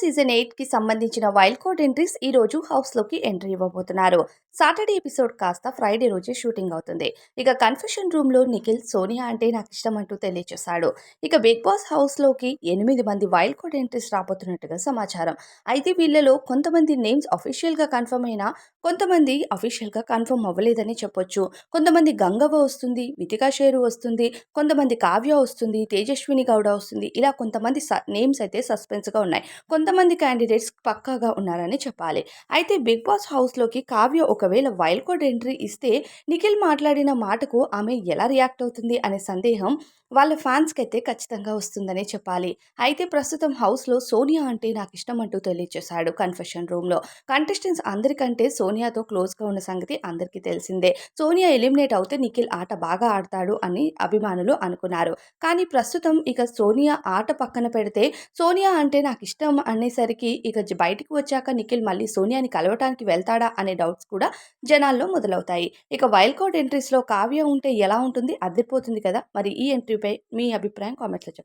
Season ఎయిట్కి సంబంధించిన wild card entries ఈ రోజు హౌస్లోకి ఎంట్రీ ఇవ్వబోతున్నారు. సాటర్డే ఎపిసోడ్ కాస్త ఫ్రైడే రోజే షూటింగ్ అవుతుంది. ఇక కన్ఫెషన్ రూమ్లో నిఖిల్ సోనియా అంటే నాకు ఇష్టం అంటూ తెలియచేశాడు. ఇక బిగ్ బాస్ హౌస్లోకి ఎనిమిది మంది వైల్డ్ కార్డ్ ఎంట్రీస్ రాబోతున్నట్టుగా సమాచారం. అయితే వీళ్ళలో కొంతమంది నేమ్స్ అఫీషియల్గా కన్ఫర్మ్ అయినా కొంతమంది అఫీషియల్గా కన్ఫర్మ్ అవ్వలేదని చెప్పొచ్చు. కొంతమంది గంగవ్వ వస్తుంది వితికా షేరు వస్తుంది కొంతమంది కావ్య వస్తుంది తేజస్విని గౌడ వస్తుంది. ఇలా కొంతమంది నేమ్స్ అయితే సస్పెన్స్గా ఉన్నాయి. కొంతమంది క్యాండిడేట్స్ పక్కాగా ఉన్నారని చెప్పాలి. అయితే బిగ్ బాస్ హౌస్లోకి కావ్య ఒకవేళ వైల్డ్ కార్డ్ ఎంట్రీ ఇస్తే నిఖిల్ మాట్లాడిన మాటకు ఆమె ఎలా రియాక్ట్ అవుతుంది అనే సందేహం వాళ్ళ ఫ్యాన్స్కి అయితే ఖచ్చితంగా వస్తుందనే చెప్పాలి. అయితే ప్రస్తుతం హౌస్లో సోనియా అంటే నాకు ఇష్టం అంటూ తెలియజేశాడు కన్ఫెషన్ రూమ్లో. కంటెస్టెంట్స్ అందరికంటే సోనియాతో క్లోజ్గా ఉన్న సంగతి అందరికీ తెలిసిందే. సోనియా ఎలిమినేట్ అవుతే నిఖిల్ ఆట బాగా ఆడతాడు అని అభిమానులు అనుకున్నారు. కానీ ప్రస్తుతం ఇక సోనియా ఆట పక్కన పెడితే సోనియా అంటే నాకు ఇష్టం అనేసరికి ఇక బయటికి వచ్చాక నిఖిల్ మళ్ళీ సోనియాని కలవటానికి వెళ్తాడా అనే డౌట్స్ కూడా జనాల్లో మొదలవుతాయి. ఇక వైల్డ్ కార్డ్ ఎంట్రీస్లో కావ్య ఉంటే ఎలా ఉంటుంది? అదిరిపోతుంది కదా! మరి ఈ ఎంట్రీపై మీ అభిప్రాయం కామెంట్లో చెప్పండి.